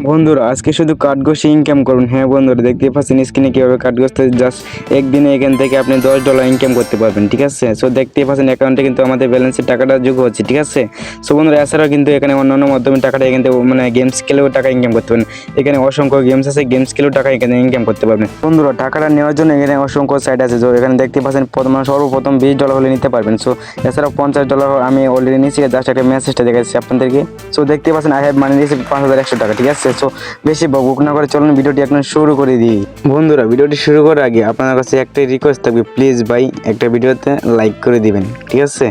বন্ধুরা, আজকে শুধু কাঠ ঘষে ইনকাম করুন হ্যাঁ বন্ধুরা দেখতে পাচ্ছেন স্ক্রিনে কীভাবে কাঠ ঘষতে জাস্ট একদিনে এখান থেকে আপনি দশ ডলার ইনকাম করতে পারবেন, ঠিক আছে? সো দেখতে পাচ্ছেন অ্যাকাউন্টে কিন্তু আমাদের ব্যালেন্সের টাকাটা যোগ হচ্ছে, ঠিক আছে? সো বন্ধুরা, এছাড়াও কিন্তু এখানে অন্যান্য মাধ্যমে টাকাটা এখান থেকে মানে গেমস খেলেও টাকা ইনকাম করতে পারেন এখানে অসংখ্য গেমস আছে গেমস খেলেও টাকা এখানে ইনকাম করতে পারবেন। বন্ধুরা, টাকাটা নেওয়ার জন্য এখানে অসংখ্য সাইট আছে। তো এখানে দেখতে পাচ্ছেন প্রথম, সর্বপ্রথম বিশ ডলার হলে নিতে পারবেন। সো এছাড়াও পঞ্চাশ ডলার আমি অলরেডি নিয়েছি। জাস্ট একটা মেসেজটা দেখাচ্ছি আপনাদেরকে। সো দেখতে পাচ্ছেন আই হ্যাভ মানি দিয়েছি পাঁচ হাজার একশো টাকা, ঠিক আছে? সো বেশি বকবক না করে চলুন ভিডিওটি এখন শুরু করে দিই। বন্ধুরা, ভিডিওটি শুরু করার আগে আপনার কাছে একটাই রিকোয়েস্ট থাকবে প্লিজ ভাই একটা ভিডিওতে লাইক করে দিবেন, ঠিক আছে?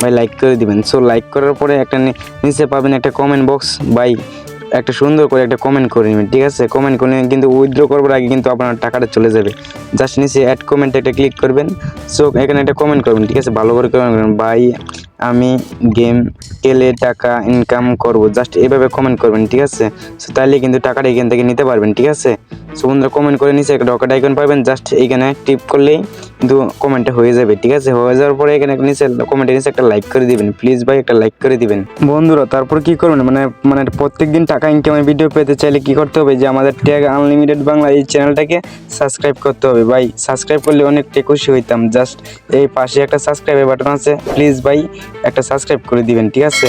ভাই লাইক করে দিবেন। সো লাইক করার পরে একটা নিচে পাবেন একটা কমেন্ট বক্স ভাই একটা সুন্দর করে একটা কমেন্ট করে নেবেন, ঠিক আছে? কমেন্ট করে কিন্তু উইথড্র করবার আগে কিন্তু আপনার টাকাটা চলে যাবে। জাস্ট নিচে অ্যাড কমেন্ট একটা ক্লিক করবেন। সো এখানে একটা কমেন্ট করবেন, ঠিক আছে? ভালো করে কমেন্ট করবেন বাই আমি গেম খেলে টাকা ইনকাম করব। জাস্ট এইভাবে কমেন্ট করবেন, ঠিক আছে? সো তাহলে কিন্তু টাকাটা এখান থেকে নিতে পারবেন, ঠিক আছে? সো বন্ধুরা কমেন্ট করে নিচে একটা ডকাট আইকন পাবেন। জাস্ট এখানে টিপ করলেই কিন্তু কমেন্টটা হয়ে যাবে, ঠিক আছে? হয়ে যাওয়ার পরে এখানে নিচে কমেন্টের নিচে একটা লাইক করে দিবেন। প্লিজ ভাই, একটা লাইক করে দিবেন। বন্ধুরা, তারপর কি করবেন? মানে মানে প্রত্যেক দিন টাকা ইনকামের ভিডিও পেতে চাইলে কি করতে হবে? যে আমাদের ট্যাগ আনলিমিটেড বাংলা এই চ্যানেলটাকে সাবস্ক্রাইব করতে হবে। ভাই সাবস্ক্রাইব করলে অনেকটাই খুশি হইতাম। জাস্ট এই পাশে একটা সাবস্ক্রাইবের বাটন আছে। প্লিজ ভাই, একটা সাবস্ক্রাইব করে দিবেন, ঠিক আছে?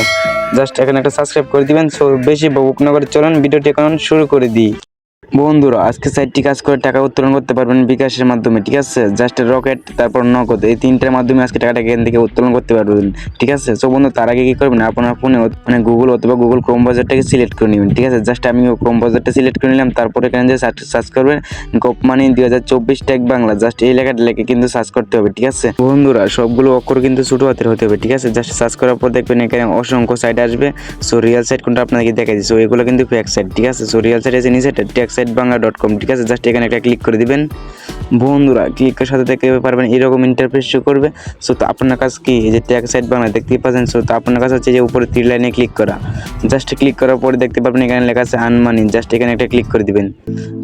জাস্ট এখানে একটা সাবস্ক্রাইব করে দিবেন। সো বেশি বকুক না করে চলুন ভিডিওটি এখন শুরু করে দিই। বন্ধুরা, আজকে সাইটটি কাজ করে টাকা উত্তোলন করতে পারবেন বিকাশের মাধ্যমে, ঠিক আছে? জাস্ট রকেট তারপর নগদ, এই তিনটার মাধ্যমে আজকে টাকাটা এখান থেকে উত্তোলন করতে পারবেন, ঠিক আছে? সো বন্ধু, তার আগে কি করবেন? আপনার ফোনে মানে গুগল অথবা গুগল ক্রোম বাজারটাকে সিলেক্ট করে নেবেন, ঠিক আছে? জাস্ট আমি ক্রোম বাজারটা সিলেক্ট করে নিলাম, তারপরে এখানে যে সার্চ করবেন গোপ মানি দুই হাজার চব্বিশ ট্যাগ বাংলা জাস্ট এই লেখাটা লেখে কিন্তু সার্চ করতে হবে, ঠিক আছে? বন্ধুরা, সবগুলো অক্ষর কিন্তু ছোটো হাতের হতে হবে, ঠিক আছে? জাস্ট সার্চ করার পর দেখবেন এখানে অসংখ্য সাইট আসবে। সো রিয়েল সাইট কোনটা আপনাকে দেখা দিচ্ছি সো এগুলো কিন্তু ফেক সাইট ঠিক আছে? সো রিয়েল সাইট আছে নিচে tag site Bangla dot com ঠিক আছে? জাস্ট এখানে একটা ক্লিক করে দিবেন। বন্ধুরা ক্লিক করার সাথে দেখতে পারবেন, এরকম ইন্টারফেস শো করবে। সো তো আপনার কাছে কি? যে ট্যাগ সাইট বাংলা দেখতেই পাচ্ছেন? সো তো আপনার কাছে হচ্ছে যে উপরে থ্রি লাইনে ক্লিক করা। জাস্ট ক্লিক করার পরে দেখতে পারবেন, এখানে লেখা আছে আনমানি জাস্ট এখানে একটা ক্লিক করে দিবেন।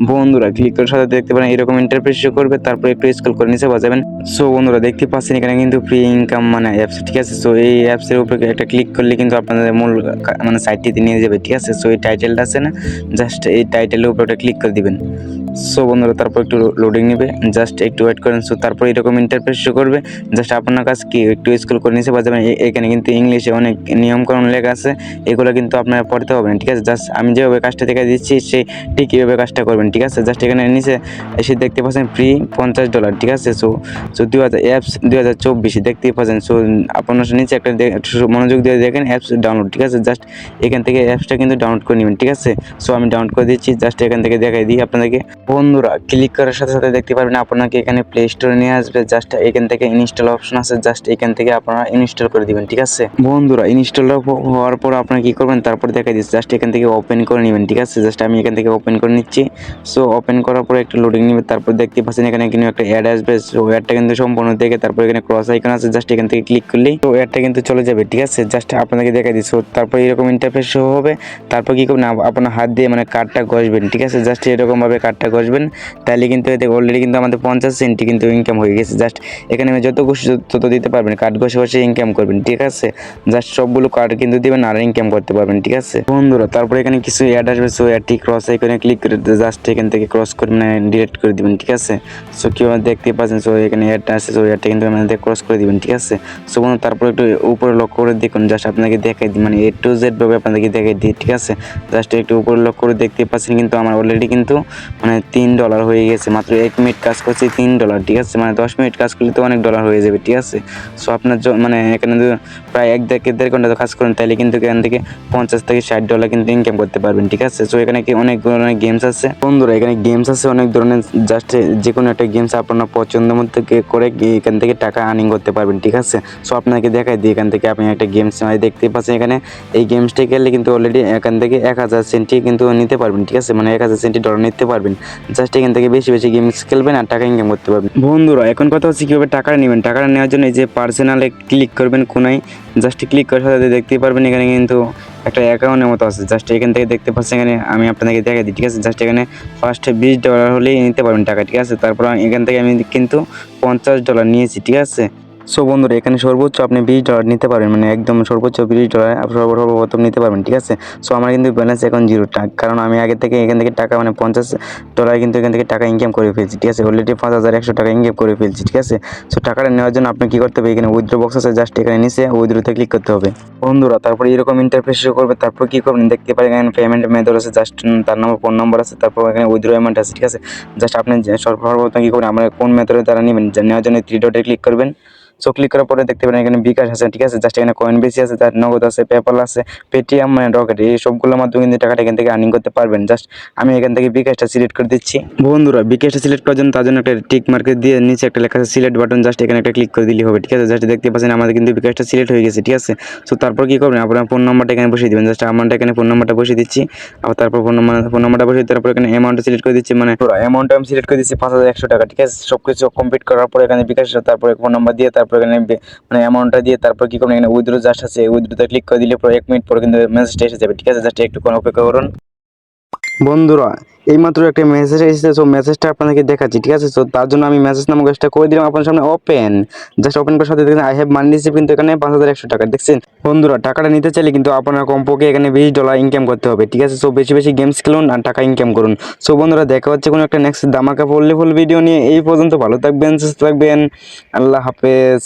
বন্ধুরা ক্লিক করার সাথে দেখতে পারেন, এরকম ইন্টারফেস শো করবে। তারপর একটু স্ক্রল করে নিচে বাজাবেন। সো বন্ধুরা, দেখতে পাচ্ছেন, এখানে কিন্তু ফ্রি ইনকাম মানে অ্যাপস ঠিক আছে? সো এই অ্যাপসের উপরে একটা ক্লিক করলে কিন্তু আপনাদের মূল মানে সাইটটিতে নিয়ে যাবে, ঠিক আছে? সো এই টাইটেলটা আছে না? জাস্ট এই টাইটেলের উপরে একটা ক্লিক করে দিবেন। সো বন্ধুরা, তারপর একটু লোডিং নেবে। জাস্ট একটু ওয়েট করেন। সো তারপর এরকম ইন্টারফেস শো করবে। জাস্ট আপনার কাছে কি একটু স্কুল করে নিচে বাজাবেন এ- এখানে কিন্তু ইংলিশে অনেক নিয়মকানুন লেখা আছে। এগুলো কিন্তু আপনার পড়তে হবে ঠিক আছে? জাস্ট আমি যেভাবে কাজটা দেখে দিচ্ছি সেই ঠিক এইভাবে কাজটা করবেন, ঠিক আছে? জাস্ট এখানে নিচে এসে দেখতে পাচ্ছেন ফ্রি পঞ্চাশ ডলার ঠিক আছে? সো সো দু হাজার অ্যাপস দু হাজার চব্বিশে, দেখতেই পাচ্ছেন। সো আপনার নিচে একটা মনোযোগ দিয়ে দেখেন অ্যাপস ডাউনলোড ঠিক আছে? জাস্ট এখান থেকে অ্যাপসটা কিন্তু ডাউনলোড করে নেবেন, ঠিক আছে? সো আমি ডাউনলোড করে দিচ্ছি। জাস্ট এখান থেকে দেখাই দিই আপনাদেরকে। বন্ধুরা ক্লিক করার সাথে সাথে দেখতে পারবেন আপনাকে এখানে প্লে স্টোরে নিয়ে আসবে। জাস্ট এখান থেকে ইনস্টল অপশন আছে জাস্ট এখান থেকে আপনারা ইনস্টল করে দিবেন, ঠিক আছে? বন্ধুরা ইনস্টল হওয়ার পর আপনারা কি করবেন? তারপর দেখাই দিচ্ছি জাস্ট এখান থেকে ওপেন করে নেবেন, ঠিক আছে? জাস্ট আমি এখান থেকে ওপেন করে নিচ্ছি। সো ওপেন করার পর একটু লোডিং নেবে তারপর দেখতে পাচ্ছেন এখানে কিন্তু একটা অ্যাড আসবে। সো অ্যাডটা কিন্তু সম্পূর্ণ দেখে তারপর এখানে ক্রস আইকন আছে জাস্ট এখান থেকে ক্লিক করলেই তো অ্যাডটা কিন্তু চলে যাবে, ঠিক আছে? জাস্ট আপনাদেরকে দেখাই দিচ্ছি তারপর এরকম ইন্টারফেস হবে। তারপর কি করবেন? আপ- আপনার হাত দিয়ে মানে কার্ডটা ঘষবেন, ঠিক আছে? জাস্ট এরকমভাবে কার্ডটা ঘষবেন তাহলে কিন্তু এতে অলরেডি কিন্তু আমাদের পঞ্চাশ সেন্টি কিন্তু ইনকাম হয়ে গেছে। জাস্ট এখানে যত খুশি তত- দিতে পারবেন কার্ড ঘষে ঘষে ইনকাম করবেন, ঠিক আছে? জাস্ট সবগুলো কার্ড কিন্তু দিবেন আর ইনকাম করতে পারবেন, ঠিক আছে? বন্ধুরা, তারপরে এখানে কিছু অ্যাড আসবে সো অ্যাডটি ক্রস এখানে ক্লিক করে জাস্ট এখান থেকে ক্রস করে মানে ডিলিট করে দিবেন, ঠিক আছে? সো কেউ দেখতে পাচ্ছেন সো এখানে অ্যাডটা আছে সো অ্যাডটা কিন্তু আমাদের ক্রস করে দিবেন, ঠিক আছে? সো বন্ধু, তারপরে একটু উপরে লক্ষ্য করে দেখুন জাস্ট আপনাকে দেখাই দিই মানে এ টু জেড ভাবে আপনাদেরকে দেখাই দিই, ঠিক আছে? জাস্ট একটু উপরে লক্ষ্য করে দেখতে পাচ্ছেন, কিন্তু আমার অলরেডি কিন্তু মানে তিন ডলার হয়ে গেছে। মাত্র এক মিনিট কাজ করছি, তিন ডলার ঠিক আছে? মানে দশ মিনিট কাজ করলে তো অনেক ডলার হয়ে যাবে, ঠিক আছে? সো আপনার মানে এখানে প্রায় এক থেকে দেড় ঘণ্টা কাজ করেন, তাহলে কিন্তু এখান থেকে পঞ্চাশ থেকে ষাট ডলার কিন্তু ইনকাম করতে পারবেন, ঠিক আছে? সো এখানে কি অনেক ধরনের গেমস আছে? বন্ধুরা, এখানে গেমস আছে অনেক ধরনের জাস্ট যে কোনো একটা গেমস আপনার পছন্দ মতো করে এখান থেকে টাকা আর্নিং করতে পারবেন, ঠিক আছে? সো আপনাকে দেখাই দিই, এখান থেকে আপনি একটা গেমস দেখতে পাচ্ছেন, এখানে এই গেমসটি খেললে কিন্তু অলরেডি এখান থেকে এক হাজার সেন্টি কিন্তু নিতে পারবেন, ঠিক আছে? মানে এক হাজার সেন্টি ডলার নিতে পারবেন। জাস্ট এখান থেকে বেশি বেশি গেমস খেলবেন আর টাকা ইনকাম করতে পারবেন। বন্ধুরা, এখন কথা হচ্ছে কীভাবে টাকা নেবেন। টাকাটা নেওয়ার জন্য যে পার্সোনালে ক্লিক করবেন কোনায় জাস্ট ক্লিক করার সাথে দেখতেই পারবেন এখানে কিন্তু একটা অ্যাকাউন্টের মতো আছে। জাস্ট এখান থেকে দেখতে পাচ্ছেন এখানে আমি আপনাদেরকে দেখাই দিই, ঠিক আছে? জাস্ট এখানে ফার্স্টে বিশ ডলার হলেই নিতে পারবেন টাকা, ঠিক আছে? তারপর এখান থেকে আমি কিন্তু পঞ্চাশ ডলার নিয়েছি, ঠিক আছে? সো বন্ধুরা, এখানে সর্বোচ্চ আপনি বিশ ডলার নিতে পারবেন। মানে একদম সর্বোচ্চ বিশ ডলার সর্বপ্রথম নিতে পারবেন, ঠিক আছে? সো আমার কিন্তু ব্যালেন্স এখন জিরো টাকা। কারণ আমি আগে থেকে এখান থেকে টাকা মানে পঞ্চাশ ডলার কিন্তু এখান থেকে টাকা ইনকাম করে ফেলছি, ঠিক আছে? অলরেডি পাঁচ হাজার একশো টাকা ইনকাম করে ফেলছি, ঠিক আছে? সো টাকাটা নেওয়ার জন্য আপনি কী করতে হবে? এখানে উইথড্র বক্স আছে জাস্ট এখানে নিচে উইথড্রোতে ক্লিক করতে হবে। বন্ধুরা, তারপর এরকম ইন্টারফেস শো করবে, তারপর কী করবেন? দেখতে পারেন, এখানে পেমেন্ট মেথড আছে জাস্ট তার নম্বর ফোন নম্বর আছে, তারপর এখানে উইথড্র অ্যামাউন্ট আছে, ঠিক আছে? জাস্ট আপনি সর্বপ্রথম কী করবেন? আমরা কোন মেথডে তারা নেবেন? নেওয়ার জন্য থ্রি ডটে ক্লিক করবেন। সো ক্লিক করার পরে দেখতে পারেন এখানে বিকাশ আছে, ঠিক আছে? জাস্ট এখানে কয়েন বেশি আছে তার নগদ আছে পেপাল আছে পেটিএম মানে রকেট এই সবগুলোর মাধ্যমে কিন্তু টাকাটা এখান থেকে আর্নিং করতে পারবেন। জাস্ট আমি এখান থেকে বিকাশটা সিলেক্ট করে দিচ্ছি। বন্ধুরা, বিকাশটা সিলেক্ট করার জন্য তার জন্য একটা টিক মার্কেট দিয়ে নিচে একটা লেখা আছে সিলেক্ট বাটন জাস্ট এখানে একটা ক্লিক করে দিলেই হবে, ঠিক আছে? জাস্ট দেখতে পাচ্ছেন আমাদের কিন্তু বিকাশটা সিলেক্ট হয়ে গেছে, ঠিক আছে? সো তারপর কী করবেন? আপনার ফোন নাম্বারটা এখানে বসিয়ে দেবেন। জাস্ট আমারটা এখানে ফোন নাম্বারটা বসিয়ে দিচ্ছি। আবার তারপর ফোন নাম্বার ফোন নাম্বারটা বসিয়ে তারপর এখানে অ্যামাউন্টটা সিলেক্ট করে দিচ্ছি মানে অ্যামাউন্টটা আমি সিলেক্ট করে দিচ্ছি, পাঁচ হাজার একশো টাকা, ঠিক আছে? সব কিছু কমপ্লিট করার পরে এখানে বিকাশ তারপরে ফোন নাম্বার দিয়ে তারপর এখানে বে- মানে অ্যামাউন্টটা দিয়ে তারপর কী করবেন? এখানে উইথড্রো জাস্ট আছে উইথড্রোতে ক্লিক করে দিলে পরে এক মিনিট পরে কিন্তু মেসেজটা এসে যাবে, ঠিক আছে? জাস্ট একটু অপেক্ষা করুন। বন্ধুরা, এইমাত্র একটা মেসেজ এসেছে সো মেসেজটা আপনাদেরকে দেখাচ্ছি, ঠিক আছে? সো তার জন্য আমি মেসেজ নামক কাজটা করে দিলাম আপনার সামনে ওপেন জাস্ট ওপেন করার সাথে দেখেন আই হ্যাভ মানি রিসিভ কিন্তু এখানে পাঁচ হাজার একশো টাকা, দেখছেন? বন্ধুরা, টাকাটা নিতে চাইলে কিন্তু আপনার কমপক্ষে এখানে বিশ ডলার ইনকাম করতে হবে, ঠিক আছে? সো বেশি বেশি গেমস খেলুন আর টাকা ইনকাম করুন। সো বন্ধুরা, দেখা হচ্ছে কোনো একটা নেক্সট দামাকা ফুল ভিডিও নিয়ে, এই পর্যন্ত ভালো থাকবেন, সুস্থ থাকবেন, আল্লাহ হাফেজ।